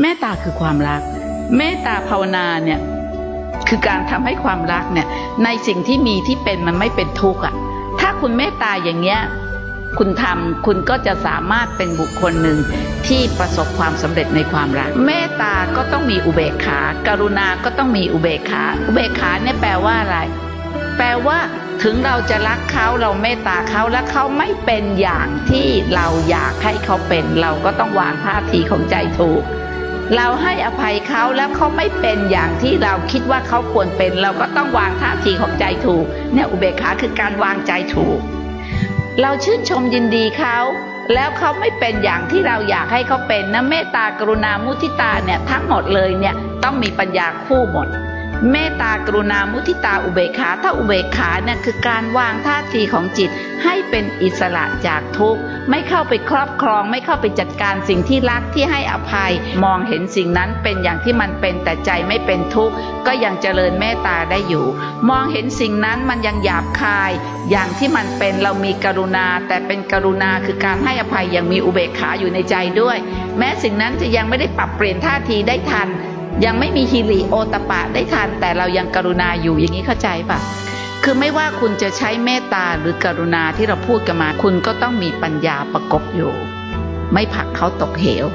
เมตตาคือความรัก เมตตาภาวนาเนี่ยคือการทำให้ความรักเนี่ย ในสิ่งที่มีที่เป็นมันไม่เป็นทุกข์อะ ถ้าคุณเมตตาอย่างเงี้ยคุณทำคุณก็จะสามารถเป็นบุคคลหนึ่งที่ประสบความสำเร็จในความรัก เมตตาก็ต้องมีอุเบกขา กรุณาก็ต้องมีอุเบกขา อุเบกขาเนี่ยแปลว่าอะไร แปลว่าถึงเราจะรักเขาเราเมตตาเขาและเขาไม่เป็นอย่างที่เราอยากให้เขาเป็น เราก็ต้องวางท่าทีของใจถูก เราให้อภัยเขาแล้วเขาไม่เป็นอย่างที่เราคิดว่าเขาควรเป็น เราก็ต้องวางท่าทีของใจถูก เนี่ยอุเบกขาคือการวางใจถูก เราชื่นชมยินดีเขาแล้วเขาไม่เป็นอย่างที่เราอยากให้เขาเป็นนะเมตตากรุณามุทิตาเนี่ยทั้งหมดเลยเนี่ยต้องมีปัญญาคู่หมด เมตตากรุณามุทิตาอุเบกขาถ้าอุเบกขาเนี่ยคือการวางท่าทีของจิต เป็นอิสระจากทุกข์ไม่เข้าไปครอบครอง ไม่เข้าไปจัดการสิ่งที่รักที่ให้อภัย มองเห็นสิ่งนั้นเป็นอย่างที่มันเป็นแต่ใจไม่เป็นทุกข์ก็ยังเจริญเมตตาได้อยู่ มองเห็นสิ่งนั้นมันยังหยาบคาย อย่างที่มันเป็นเรามีกรุณา แต่เป็นกรุณาคือการให้อภัยอย่างมีอุเบกขาอยู่ในใจด้วย แม้สิ่งนั้นจะยังไม่ได้ปรับเปลี่ยนท่าทีได้ทัน ยังไม่มีฮิริโอตปะได้ทัน แต่เรายังกรุณาอยู่อย่างนี้เข้าใจปะ คือไม่ว่าคุณจะใช้เมตตาหรือกรุณาที่เราพูดกันมา คุณก็ต้องมีปัญญาประกบอยู่ ไม่ผลักเขาตกเหว